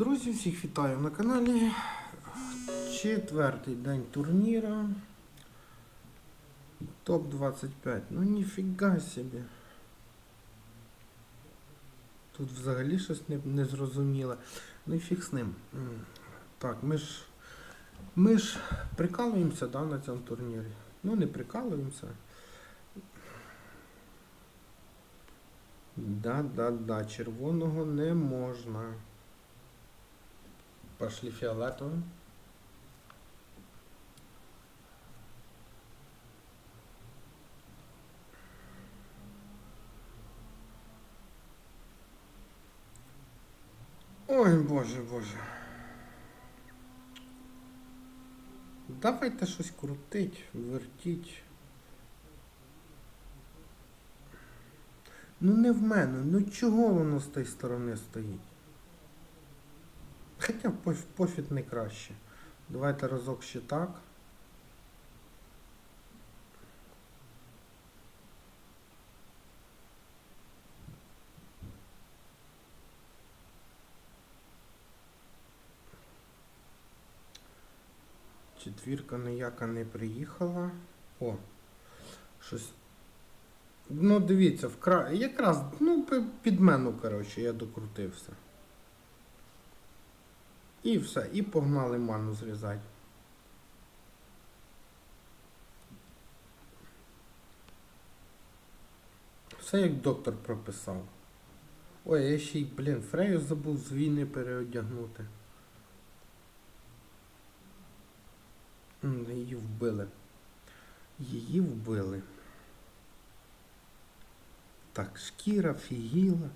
Друзі, всіх вітаю на каналі. Четвертий день турніра. Топ-25. Ну ніфіга собі. Тут взагалі щось не, не зрозуміло. Ну і фіг з ним. Так, ми ж. Ми ж прикалуємося да, на цьому турнірі. Ну не прикалуємося. Да, да, да, червоного не можна. Пошли фиолетовым. Ой, боже, боже. Давайте щось крутить, вертіть. Ну не в мене, ну чого воно з тієї сторони стоїть? Хоча поф- пофіг не краще. Давайте разок ще так. Четвірка ніяка не приїхала. О, щось. Ну, дивіться, вкра... якраз, ну, пи- під мену, коротше, я докрутився. І все, і погнали ману зрізати. Все як доктор прописав. Ой, я ще й, блін, Фрею забув з війни переодягнути. Її вбили. Її вбили. Так, шкіра, фігіла.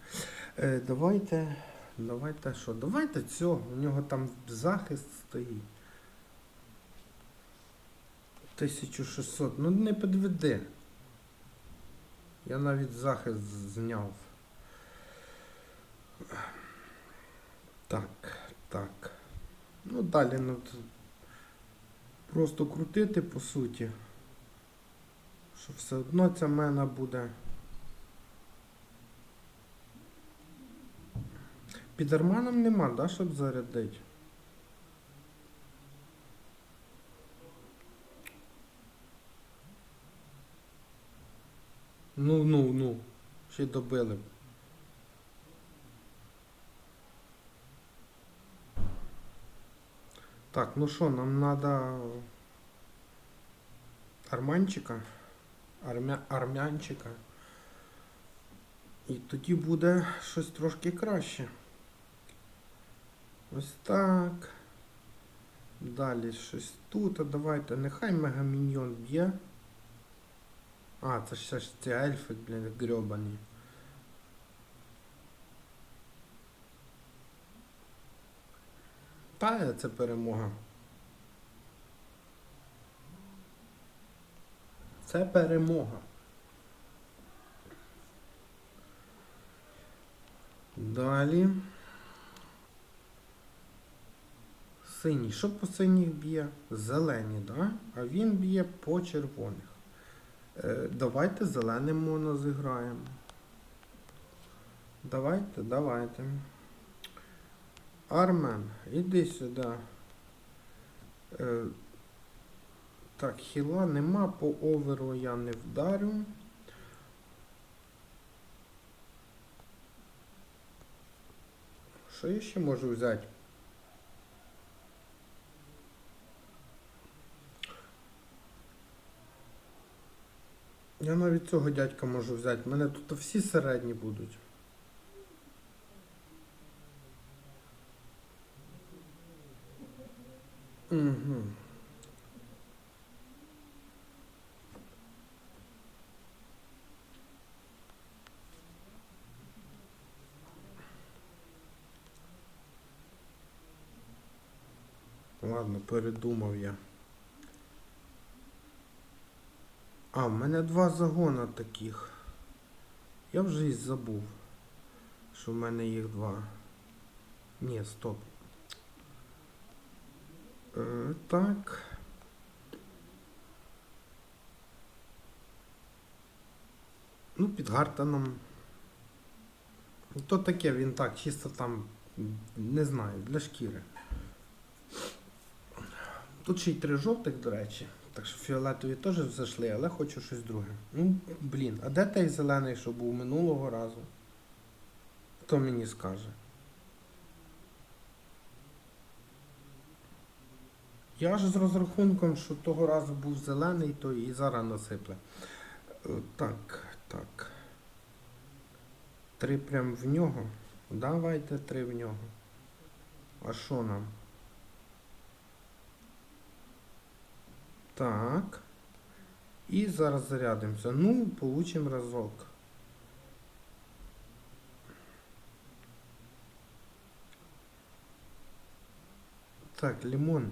Е, давайте. Давайте що? Давайте цього. У нього там захист стоїть. 1600. Ну не підведи. Я навіть захист зняв. Так, так. Ну далі ну, просто крутити по суті. Що все одно ця мена буде. Під арманом нема, да, щоб зарядити? Ну, ну, ну. Ще добили. Так, ну що, нам надо арманчика, армя... армянчика. І тоді буде щось трошки краще. Ось так. Далі щось тут. А давайте. Нехай мегаміньйон б'є. А, це все ж ці ельфи, блін, грьобані. Та це перемога. Це перемога. Далі. Синій. Що по синіх б'є? Зелені, да? А він б'є по червоних. Е, давайте зеленим моно зіграємо. Давайте, давайте. Армен, іди сюди. Е, так, хіла нема, по оверу я не вдарю. Що я ще можу взяти? Я навіть цього дядька можу взяти. У мене тут всі середні будуть. Угу. Ладно, передумав я. А, в мене два загона таких. Я вже і забув, що в мене їх два. Ні, стоп. Е, так. Ну, під Гартаном. То таке він так, чисто там Не знаю, для шкіри. Тут ще й три жовтих, до речі. Так що фіолетові теж зайшли, але хочу щось друге. Ну, блін, а де той зелений, що був минулого разу? Хто мені скаже? Я ж з розрахунком, що того разу був зелений, то і зараз насипле. Е, Так, так. Три прям в нього. Давайте три в нього. А що нам? Так. І зараз зарядимося. Ну, получимо разок. Так, лимон.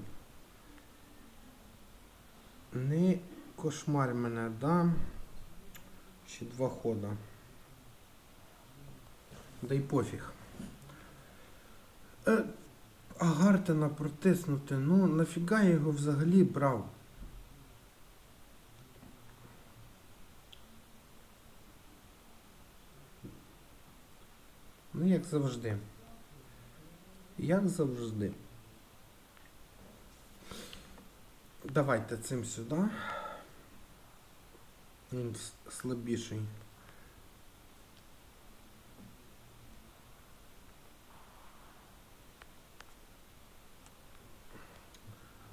Не кошмар мене, да? Ще два хода. Да й пофіг. Е, а протиснути, ну нафіга я його взагалі брав? Ну, як завжди. Як завжди. Давайте цим сюди. Він слабіший.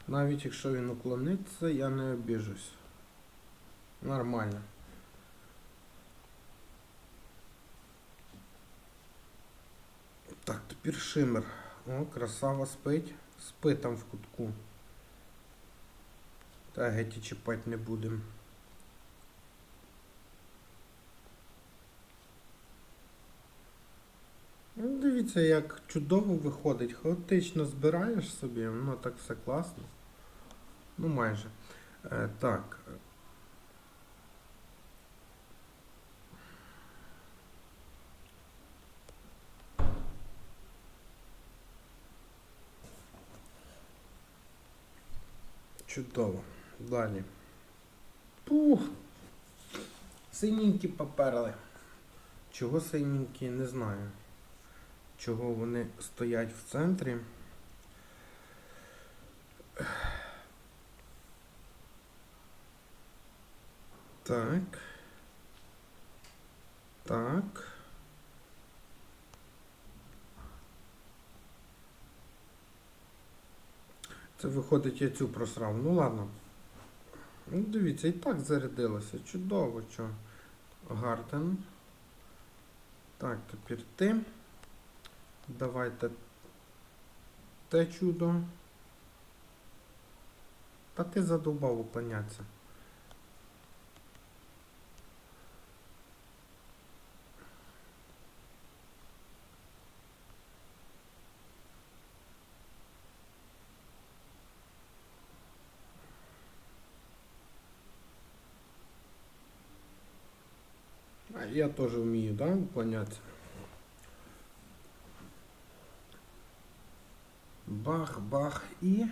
Навіть якщо він уклониться, я не обіжусь. Нормально. Так, тепер шимер. О, красава спить. Спи там в кутку. Та геть і чіпати не будемо. Ну, дивіться, як чудово виходить. Хаотично збираєш собі, воно так все класно. Ну, майже. Е, так. Чудово. Далі. Пух. Синенькі поперли. Чого синенькі, не знаю. Чого вони стоять в центрі. Так. Так. Це виходить, я цю просрав. Ну ладно. Ну, дивіться, і так зарядилося. Чудово, що. Гартен. Так, тепер ти. Давайте те чудо. Та ти задовбав уклонятися. Я теж вмію, да, уклонятися? Бах, бах і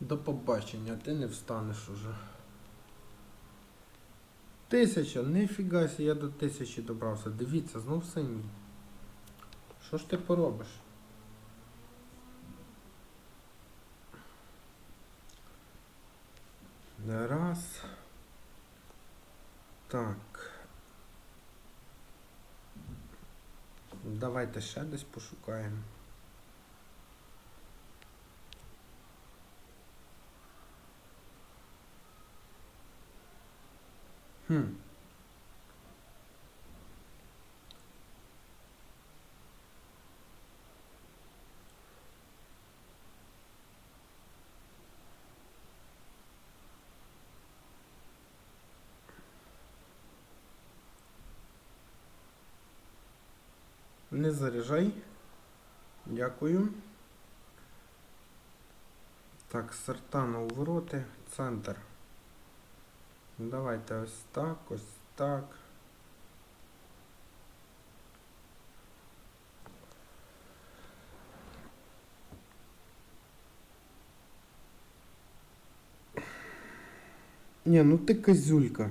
до побачення, ти не встанеш уже. Тисяча, ніфіга сі, я до тисячі добрався. Дивіться, знов синій. Що ж ти поробиш? Раз. Так. Давайте ще десь пошукаємо. Хм. Не заряджай. Дякую. Так, сортана у вороти, центр. Давайте ось так, ось так. Ні, ну ти козюлька.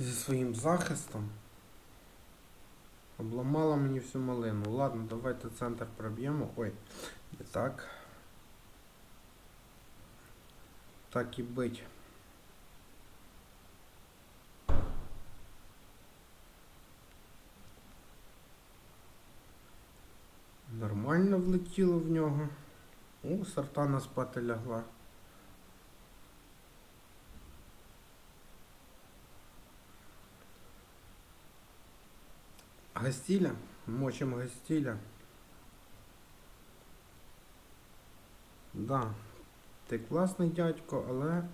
Зі своїм захистом. Обламала мені всю малину. Ладно, давайте центр проб'ємо. Ой, не так. Так і бить. Нормально влетіло в нього. О, сартана спати лягла. Гастіля? Мочим гастіля. Да, ти класний дядько, але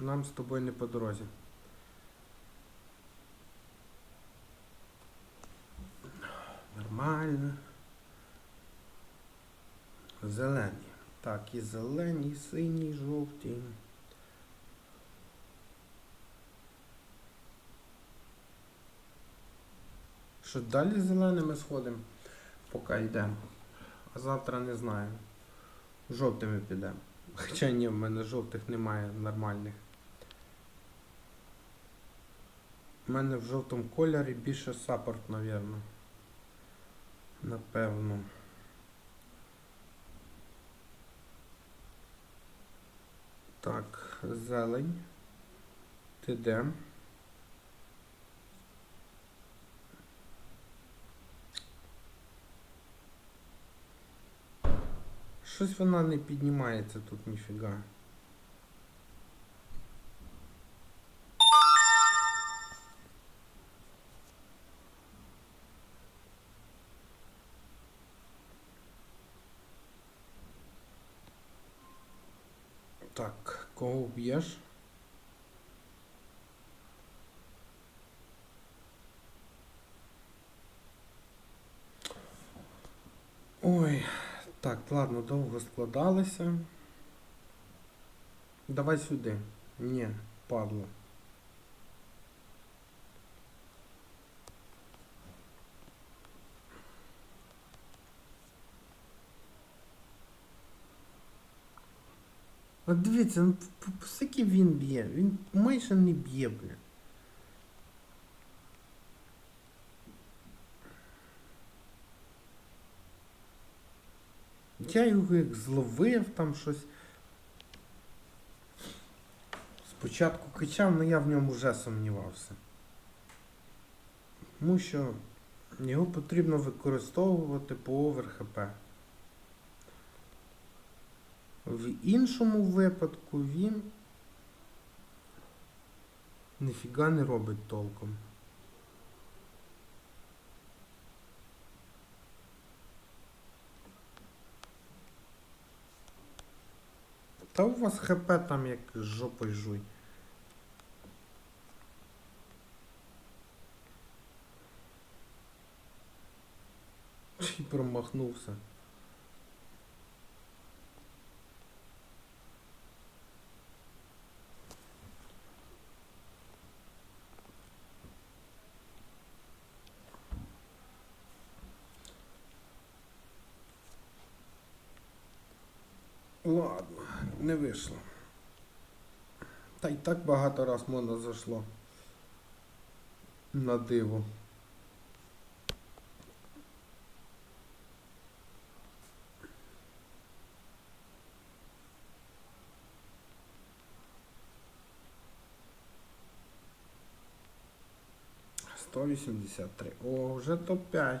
нам з тобою не по дорозі. Нормально. Зелені. Так, і зелені, і сині, і жовті. Що далі зеленими сходимо, поки йдемо. А завтра не знаю. Жовтими підемо. Хоча ні, в мене жовтих немає нормальних. У мене в жовтому кольорі більше саппорт, напевно. Напевно. Так, зелень. Ти де? Щось вона не піднімається тут ніфіга. Так, кого вб'єш? Так, ладно, довго складалися. Давай сюди. Ні, падло. От дивіться, ну п- п- скільки він б'є? Він майже не б'є, бля. Я його як зловив там щось. Спочатку кричав, але я в ньому вже сумнівався. Тому що його потрібно використовувати по овер ХП. В іншому випадку він ніфіга не робить толком. Та у вас ХП там як з жопою жуй. Чи промахнувся. Ладно, не вийшло. Та й так багато раз можна зайшло. На диво. Сто вісімдесят три. О, вже топ-5. Е,